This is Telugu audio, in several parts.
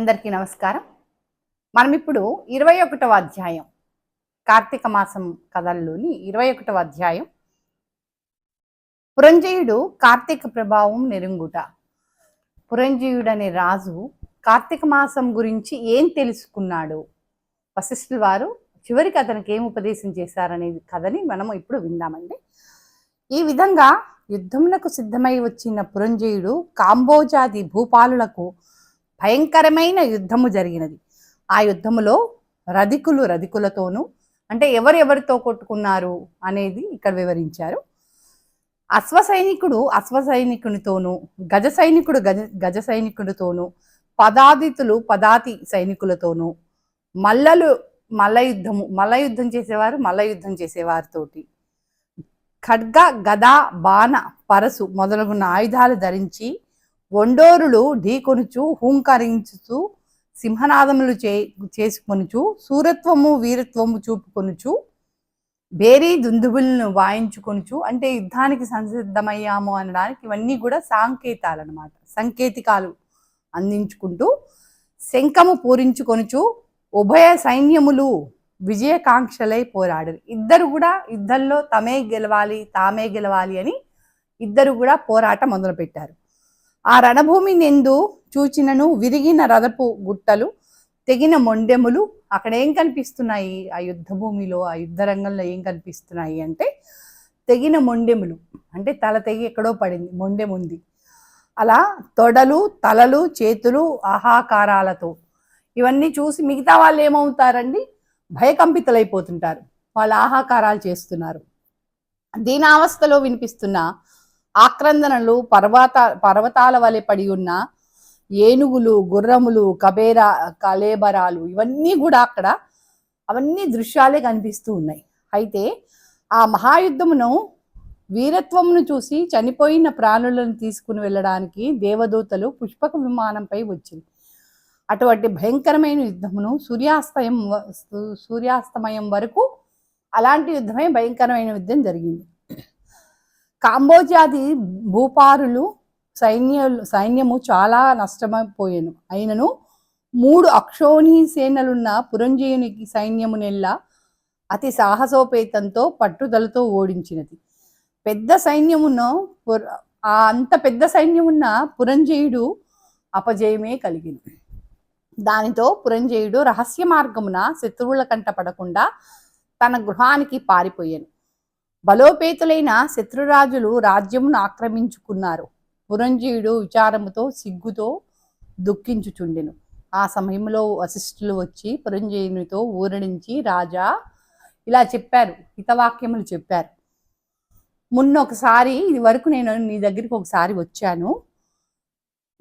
అందరికీ నమస్కారం. మనం ఇప్పుడు ఇరవై ఒకటవ అధ్యాయం కార్తీక మాసం కథల్లోని ఇరవై ఒకటవ అధ్యాయం. పురంజయుడు కార్తీక ప్రభావం నెరుంగుట. పురంజయుడు అనే రాజు కార్తీక మాసం గురించి ఏం తెలుసుకున్నాడు? వశిష్ఠుల వారు చివరికి అతనికి ఏం ఉపదేశం చేశారనే కథని మనం ఇప్పుడు విందామండి. ఈ విధంగా యుద్ధమునకు సిద్ధమై వచ్చిన పురంజయుడు కాంబోజాది భూపాలులకు భయంకరమైన యుద్ధము జరిగినది. ఆ యుద్ధములో రధికులు రధికులతోనూ అంటే ఎవరెవరితో కొట్టుకున్నారు అనేది ఇక్కడ వివరించారు. అశ్వ సైనికుడు అశ్వ సైనికునితోనూ గజ సైనికుడు గజ గజ సైనికుడితోనూ పదాదితులు పదాతి సైనికులతోనూ మల్లలు మల్ల యుద్ధము మల్ల యుద్ధం చేసేవారు మల్ల యుద్ధం చేసేవారితోటి. ఖడ్గ గద బాణ పరసు మొదలగున్న ఆయుధాలు ధరించి వండోరులు ఢీకొనుచు హూంకరించుచు సింహనాదములు చే చేసుకొనుచు సూరత్వము వీరత్వము చూపుకొనుచు బేరీ దుందుబులను వాయించుకొనుచు అంటే యుద్ధానికి సంసిద్ధమయ్యాము అనడానికి ఇవన్నీ కూడా సాంకేతాలు అనమాట సంకేతికాలు అందించుకుంటూ శంఖము పూరించుకొనుచు ఉభయ సైన్యములు విజయకాంక్షలై పోరాడరు. ఇద్దరు కూడా యుద్ధంలో తమే గెలవాలి తామే గెలవాలి అని ఇద్దరు కూడా పోరాటం మొదలుపెట్టారు. ఆ రణభూమి నిందు చూచినను విరిగిన రథపు గుట్టలు తెగిన మొండెములు అక్కడ ఏం కనిపిస్తున్నాయి? ఆ యుద్ధ భూమిలో ఆ యుద్ధ రంగంలో ఏం కనిపిస్తున్నాయి అంటే తెగిన మొండెములు. అంటే తల తెగి ఎక్కడో పడింది మొండెముంది. అలా తొడలు తలలు చేతులు ఆహాకారాలతో ఇవన్నీ చూసి మిగతా వాళ్ళు ఏమవుతారండి? భయకంపితులైపోతుంటారు. వాళ్ళు ఆహాకారాలు చేస్తున్నారు. దీనావస్థలో వినిపిస్తున్న ఆక్రందనలు పర్వత పర్వతాల వలె పడి ఉన్న ఏనుగులు గుర్రములు కబేరా కలేబరాలు ఇవన్నీ కూడా అక్కడ అవన్నీ దృశ్యాలే కనిపిస్తూ ఉన్నాయి. అయితే ఆ మహాయుద్ధమును వీరత్వమును చూసి చనిపోయిన ప్రాణులను తీసుకుని వెళ్ళడానికి దేవదూతలు పుష్పక విమానంపై వచ్చింది. అటువంటి భయంకరమైన యుద్ధమును సూర్యాస్తయం వ- సూ- సూర్యాస్తమయం వరకు అలాంటి యుద్ధమే భయంకరమైన యుద్ధం జరిగింది. కాంబోజాది భూపారులు సైన్య సైన్యము చాలా నష్టమైపోయాను. అయినను మూడు అక్షోణి సేనలున్న పురంజయునికి సైన్యము నెల్ల అతి సాహసోపేతంతో పట్టుదలతో ఓడించినది. పెద్ద సైన్యమును ఆ అంత పెద్ద సైన్యమున్న పురంజయుడు అపజయమే కలిగింది. దానితో పురంజయుడు రహస్య మార్గమున శత్రువుల కంట పడకుండా తన గృహానికి పారిపోయాను. బలోపేతులైన శత్రురాజులు రాజ్యమును ఆక్రమించుకున్నారు. పురంజీయుడు విచారముతో సిగ్గుతో దుఃఖించుచుండెను. ఆ సమయంలో వశిష్ఠులు వచ్చి పురంజీయునితో ఊరడించి రాజా ఇలా చెప్పారు హితవాక్యములు చెప్పారు. మొన్న ఒకసారి ఇది వరకు నేను నీ దగ్గరికి ఒకసారి వచ్చాను.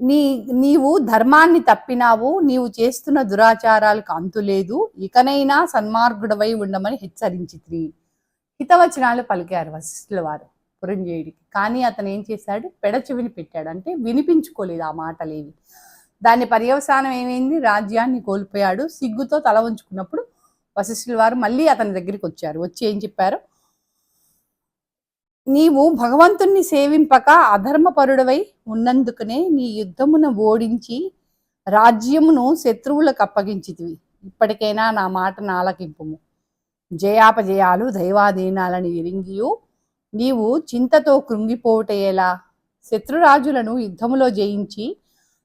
నీ నీవు ధర్మాన్ని తప్పినావు నీవు చేస్తున్న దురాచారాలకు అంతులేదు. ఇకనైనా సన్మార్గుడవై ఉండమని హెచ్చరించి హితవచనాలు పలికారు వశిష్ఠుల వారు పురంజయుడికి. కానీ అతను ఏం చేశాడు? పెడచెవిని పెట్టాడు. అంటే వినిపించుకోలేదు ఆ మాటలేవి. దాని పర్యవసానం ఏమైంది? రాజ్యాన్ని కోల్పోయాడు. సిగ్గుతో తల ఉంచుకున్నప్పుడు వశిష్ఠుల వారు మళ్ళీ అతని దగ్గరికి వచ్చారు. వచ్చి ఏం చెప్పారు? నీవు భగవంతుణ్ణి సేవింపక అధర్మపరుడవై ఉన్నందుకనే నీ యుద్ధమును ఓడించి రాజ్యమును శత్రువులకు అప్పగించితివి. ఇప్పటికైనా నా మాట నాలకింపుము. జయాపజయాలు దైవాధీనాలని ఎరింగియు నీవు చింతతో కృంగిపోవుటయేలా? శత్రురాజులను యుద్ధములో జయించి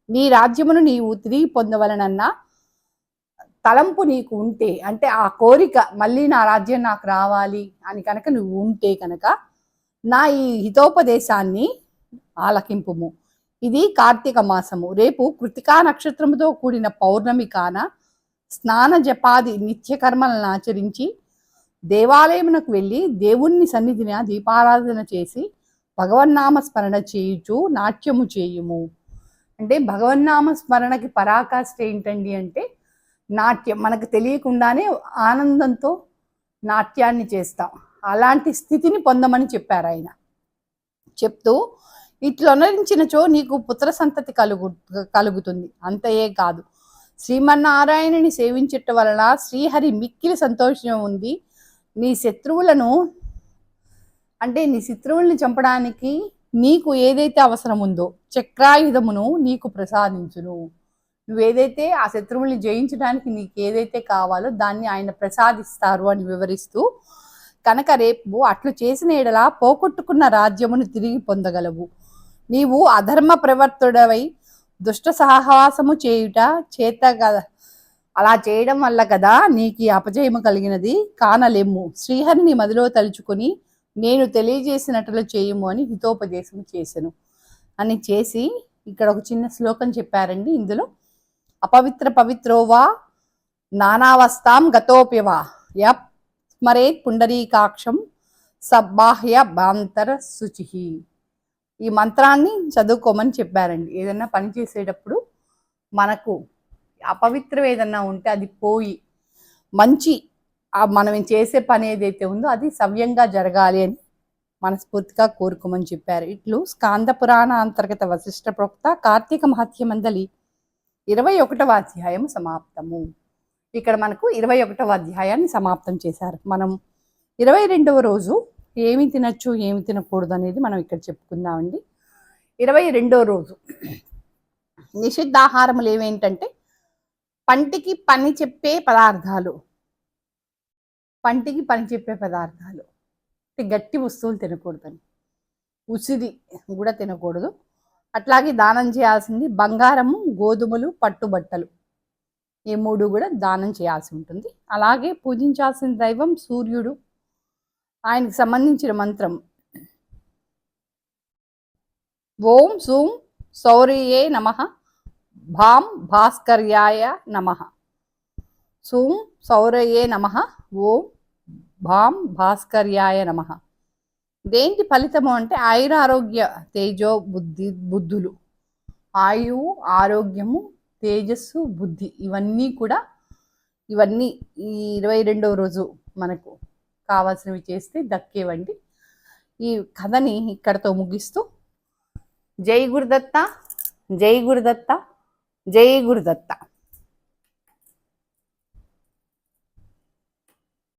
నీ రాజ్యమును నీవు తిరిగి పొందవలనన్న తలంపు నీకు ఉంటే అంటే ఆ కోరిక మళ్ళీ నా రాజ్యం నాకు రావాలి అని కనుక నువ్వు ఉంటే కనుక నా ఈ హితోపదేశాన్ని ఆలకింపుము. ఇది కార్తీక మాసము. రేపు కృతికా నక్షత్రముతో కూడిన పౌర్ణమి కాన స్నాన జపాది నిత్యకర్మలను ఆచరించి దేవాలయమునకు వెళ్ళి దేవుణ్ణి సన్నిధిన దీపారాధన చేసి భగవన్నామ స్మరణ చేయుచు నాట్యము చేయుము. అంటే భగవన్నామ స్మరణకి పరాకాష్ట ఏంటండి అంటే నాట్యం. మనకు తెలియకుండానే ఆనందంతో నాట్యాన్ని చేస్తాం. అలాంటి స్థితిని పొందమని చెప్పారు ఆయన. చెప్తూ ఇట్లొనరించినచో నీకు పుత్ర సంతతి కలుగు కలుగుతుంది. అంతయే కాదు. శ్రీమన్నారాయణుని సేవించట వలన శ్రీహరి మిక్కిలి సంతోషం ఉంది. నీ శత్రువులను అంటే నీ శత్రువులను చంపడానికి నీకు ఏదైతే అవసరం ఉందో చక్రాయుధమును నీకు ప్రసాదించును. నువ్వేదైతే ఆ శత్రువుల్ని జయించడానికి నీకు ఏదైతే కావాలో దాన్ని ఆయన ప్రసాదిస్తారు అని వివరిస్తూ కనుక రేపు అట్లు చేసిన ఎడల పోగొట్టుకున్న రాజ్యమును తిరిగి పొందగలవు. నీవు అధర్మ ప్రవర్తుడవై దుష్ట సహవాసము చేయుట చేత అలా చేయడం వల్ల కదా నీకు అపజయము కలిగినది. కానలేము. శ్రీహరిని మదిలో తలుచుకొని నేను తెలియజేసినట్లు చేయము అని హితోపదేశం చేశాను అని చేసి ఇక్కడ ఒక చిన్న శ్లోకం చెప్పారండి ఇందులో. అపవిత్ర పవిత్రోవా నానావస్థాం గతోప్యవా యప్ స్మరేత్ పుండరీకాక్షం సబ్బాహ్య బాంతర శుచి. ఈ మంత్రాన్ని చదువుకోమని చెప్పారండి. ఏదైనా పని చేసేటప్పుడు మనకు అపవిత్రం ఏదన్నా ఉంటే అది పోయి మంచి ఆ మనం చేసే పని ఏదైతే ఉందో అది సవ్యంగా జరగాలి అని మనస్ఫూర్తిగా కోరుకోమని చెప్పారు. ఇట్లు స్కాంద పురాణ అంతర్గత వశిష్ట ప్రోక్త కార్తీక మహత్య మందలి ఇరవై ఒకటవ అధ్యాయం సమాప్తము. ఇక్కడ మనకు ఇరవై ఒకటవ అధ్యాయాన్ని సమాప్తం చేశారు. మనం ఇరవై రెండవ రోజు ఏమి తినచ్చు ఏమి తినకూడదు అనేది మనం ఇక్కడ చెప్పుకుందామండి. ఇరవై రెండవ రోజు నిషిద్ధాహారములు ఏమేంటంటే పంటికి పని చెప్పే పదార్థాలు. పంటికి పని చెప్పే పదార్థాలు. గట్టి వస్తువులు తినకూడదని. ఉసిరి కూడా తినకూడదు. అట్లాగే దానం చేయాల్సింది బంగారము గోధుమలు పట్టుబట్టలు. ఈ మూడు కూడా దానం చేయాల్సి ఉంటుంది. అలాగే పూజించాల్సిన దైవం సూర్యుడు. ఆయనకు సంబంధించిన మంత్రం. ఓం సూం సౌర్యే నమ. భాం భాస్కర్యాయ నమ సూం సౌరయే నమ ఓం భాం భాస్కర్యాయ నమ దేంటి ఫలితము అంటే ఆయురారోగ్య తేజో బుద్ధి బుద్ధులు ఆయువు ఆరోగ్యము తేజస్సు బుద్ధి ఇవన్నీ కూడా ఇవన్నీ ఈ ఇరవై రెండవ రోజు మనకు కావాల్సినవి చేస్తే దక్కేవండి. ఈ కథని ఇక్కడతో ముగిస్తూ జై గురుదత్త జై గురుదత్త. జై గురుదత్త